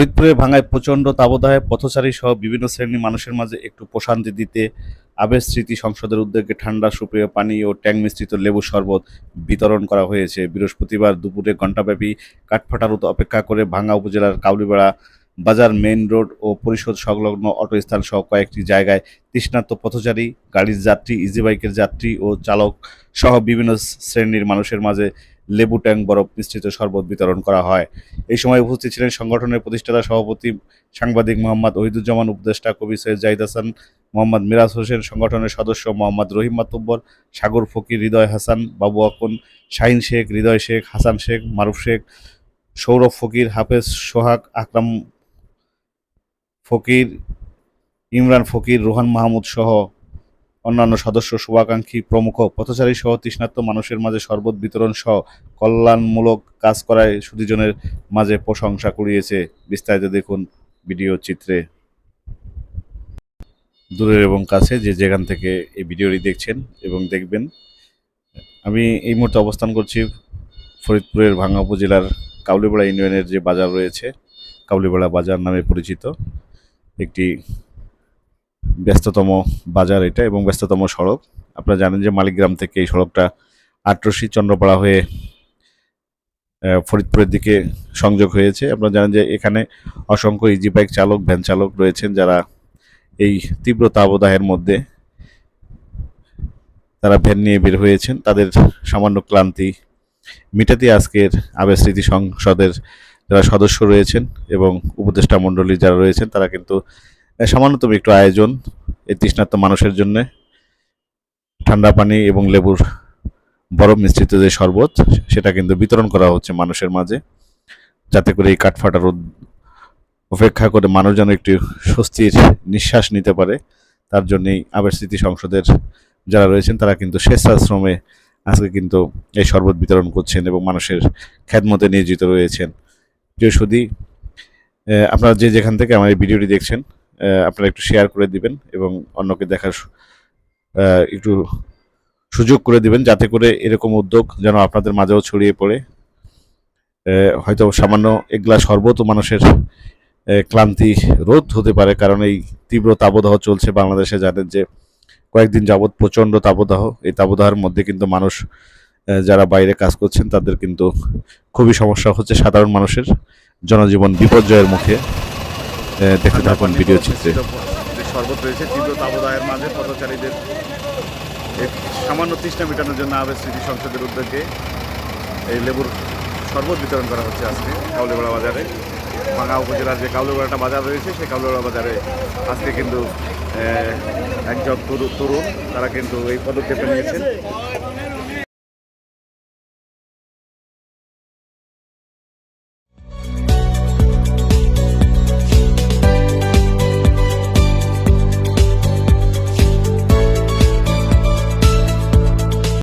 ফরিদপুরে ভাঙায় প্রচণ্ড তাবদাহে পথচারী সহ বিভিন্ন শ্রেণির মানুষের মাঝে একটু প্রশান্তি দিতে আবেশ স্মৃতি সংসদের উদ্যোগে ঠান্ডা সুপ্রিয় পানি ও ট্যাং মিশ্রিত লেবু শরবত বিতরণ করা হয়েছে। বৃহস্পতিবার দুপুরে ঘণ্টাব্যাপী কাঠফাটারত অপেক্ষা করে ভাঙ্গা উপজেলার কাউলিবেড়া বাজার, মেইন রোড ও পরিষদ সংলগ্ন অটোস্থান সহ কয়েকটি জায়গায় তৃষ্ণার্ত পথচারী, গাড়ির যাত্রী ইজি বাইকের যাত্রী ও চালক সহ বিভিন্ন শ্রেণির মানুষের মাঝে লেবু ট্যাং বরফ মিশ্রিত শরবত বিতরণ করা হয়। এই সময় উপস্থিত ছিলেন সংগঠনের প্রতিষ্ঠাতা সভাপতি সাংবাদিক মোহাম্মদ ওহিদুজ্জামান, উপদেষ্টা কবি সৈয়দ জাহিদ হাসান, মোহাম্মদ মিরাজ হোসেন, সংগঠনের সদস্য মোহাম্মদ রহিম মাতুব্বর, সাগর ফকির হৃদয় হাসান, বাবু আকন, শাহিন শেখ, হৃদয় শেখ, হাসান শেখ, মারুফ শেখ, সৌরভ ফকির, হাফেজ সোহাগ, আকরাম ফকির, ইমরান ফকির, রোহান মাহমুদ সহ অন্যান্য সদস্য শুভাকাঙ্ক্ষী প্রমুখ পথচারী সহ তৃষ্ণার্ত মানুষের মাঝে শরবত বিতরণ সহ কল্যাণমূলক কাজ করায় সুদীজনের মাঝে প্রশংসা কুড়িয়েছে। বিস্তারিত দেখুন ভিডিও চিত্রে। দূরের এবং কাছে যে যেখান থেকে এই ভিডিওটি দেখছেন এবং দেখবেন, আমি এই মুহূর্তে অবস্থান করছি ফরিদপুরের ভাঙ্গা উপজেলার কাউলিপাড়া ইউনিয়নের যে বাজার রয়েছে কাউলিপাড়া বাজার নামে পরিচিত একটি ব্যস্ততম বাজার এটা এবং ব্যস্ততম সড়ক। আপনারা জানেন যে মালিকগ্রাম থেকে এই সড়কটা আটরশি চন্দ্রপাড়া হয়ে ফরিদপুরের দিকে সংযোগ হয়েছে। আপনারা জানেন যে এখানে অসংখ্য ইজি বাইক চালক ভ্যান চালক রয়েছেন যারা এই তীব্র তাবদাহের মধ্যে তারা ভ্যান নিয়ে বের হয়েছেন। তাদের সামান্য ক্লান্তি মিটাতে আজকের আবেশ স্মৃতি সংসদের যারা সদস্য রয়েছেন এবং উপদেষ্টা মণ্ডলী যারা রয়েছেন, তারা কিন্তু সামান্যতম একটু আয়োজন এই তৃষ্ণার্ত মানুষের জন্য। ঠান্ডা পানি এবং লেবুর বরফ মিশ্রিত যে শরবত, সেটা কিন্তু বিতরণ করা হচ্ছে মানুষের মাঝে, যাতে করে এই কাঠফাটা রোদ অপেক্ষা করে মানুষ যেন একটু স্বস্তির নিঃশ্বাস নিতে পারে। তার জন্যই আবেশ স্মৃতি সংসদের যারা রয়েছেন, তারা কিন্তু স্বেচ্ছাশ্রমে আজকে কিন্তু এই শরবত বিতরণ করছেন এবং মানুষের খ্যাতমতে নিয়োজিত রয়েছেন। প্রিয় সুদী আপনারা যে যেখান থেকে আমার এই ভিডিওটি দেখছেন আপনারা একটু শেয়ার করে দিবেন এবং অন্যকে দেখার একটু সুযোগ করে দিবেন যাতে করে এরকম উদ্যোগ যেন আপনাদের মাঝেও ছড়িয়ে পড়ে। হয়তো সামান্য এক গ্লাস শরবতও মানুষের ক্লান্তি রোধ হতে পারে কারণ এই তীব্র তাবদাহ চলছে বাংলাদেশে জানেন যে কয়েকদিন যাবৎ প্রচণ্ড তাবদাহ এই তাবদাহের মধ্যে কিন্তু মানুষ যারা বাইরে কাজ করছেন তাদের কিন্তু খুবই সমস্যা হচ্ছে সাধারণ মানুষের জনজীবন বিপর্যয়ের মুখে। দেখতে থাকুন ভিডিও চিত্রে। শরবত রয়েছে, তীব্র তাবদাহের মাঝে পথচারীদের সামান্য তৃষ্ণা মেটানোর জন্য আবেশ স্মৃতি সংসদের উদ্যোগে এই লেবুর শরবত বিতরণ করা হচ্ছে আজকে কাউলিপাড়া বাজারে। ভাঙা উপজেলার যে কাউলিপাড়াটা বাজার রয়েছে, সেই কাউলিপাড়া বাজারে আজকে কিন্তু একজন তরু- তরুণ, তারা কিন্তু এই পদক্ষেপটা নিয়েছেন।